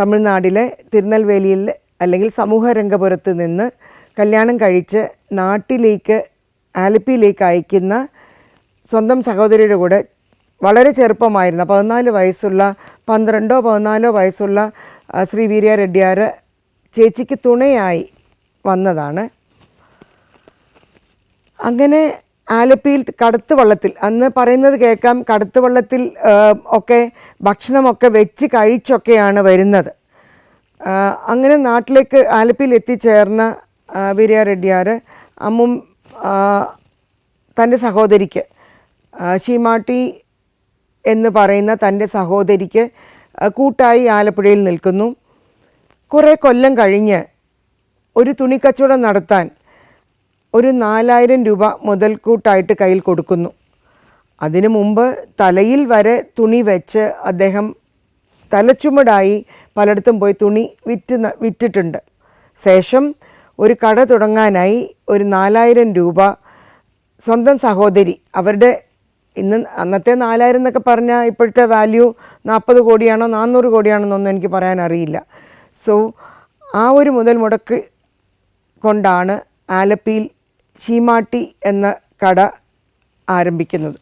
തമിഴ്നാട്ടിലെ തിരുനെൽവേലിയിൽ അല്ലെങ്കിൽ സമൂഹരംഗപുരത്ത് നിന്ന് കല്യാണം കഴിച്ച് നാട്ടിലേക്ക് ആലപ്പിയിലേക്ക് അയക്കുന്ന സ്വന്തം സഹോദരിയുടെ കൂടെ വളരെ ചെറുപ്പമായിരുന്നു. പതിനാല് വയസ്സുള്ള പന്ത്രണ്ടോ പതിനാലോ വയസ്സുള്ള ശ്രീ വീര്യ റെഡ്ഡിയാർ ചേച്ചിക്ക് തുണയായി വന്നതാണ്. അങ്ങനെ ആലപ്പിയിൽ കടത്ത് വള്ളത്തിൽ അന്ന് പറയുന്നത് കേൾക്കാം കടത്ത് വള്ളത്തിൽ ഒക്കെ ഭക്ഷണമൊക്കെ വെച്ച് കഴിച്ചൊക്കെയാണ് വരുന്നത്. അങ്ങനെ നാട്ടിലേക്ക് ആലപ്പിയിൽ എത്തിച്ചേർന്ന വീര്യ റെഡ്ഡിയാർ അമ്മും തന്റെ സഹോദരിക്ക് ശീമാട്ടി എന്ന് പറയുന്ന തന്റെ സഹോദരിക്ക് കൂട്ടായി ആലപ്പുഴയിൽ നിൽക്കുന്നു. കുറേ കൊല്ലം കഴിഞ്ഞ് ഒരു തുണിക്കച്ചവടം നടത്താൻ ഒരു നാലായിരം രൂപ മുതൽക്കൂട്ടായിട്ട് കയ്യിൽ കൊടുക്കുന്നു. അതിനു മുമ്പ് തലയിൽ വരെ തുണി വെച്ച് അദ്ദേഹം തലച്ചുമടായി പലയിടത്തും പോയി തുണി വിറ്റ് വിറ്റിട്ടുണ്ട്. ശേഷം ഒരു കട തുടങ്ങാനായി ഒരു നാലായിരം രൂപ സ്വന്തം സഹോദരി അവരുടെ ഇന്ന് അന്നത്തെ നാലായിരം എന്നൊക്കെ പറഞ്ഞാൽ ഇപ്പോഴത്തെ വാല്യൂ നാൽപ്പത് കോടിയാണോ നാനൂറ് കോടിയാണോ എന്നൊന്നും എനിക്ക് പറയാൻ അറിയില്ല. സോ ആ ഒരു മുതൽ മുടക്ക് കൊണ്ടാണ് ആലപ്പിയിൽ ചീമാട്ടി എന്ന കട ആരംഭിക്കുന്നത്.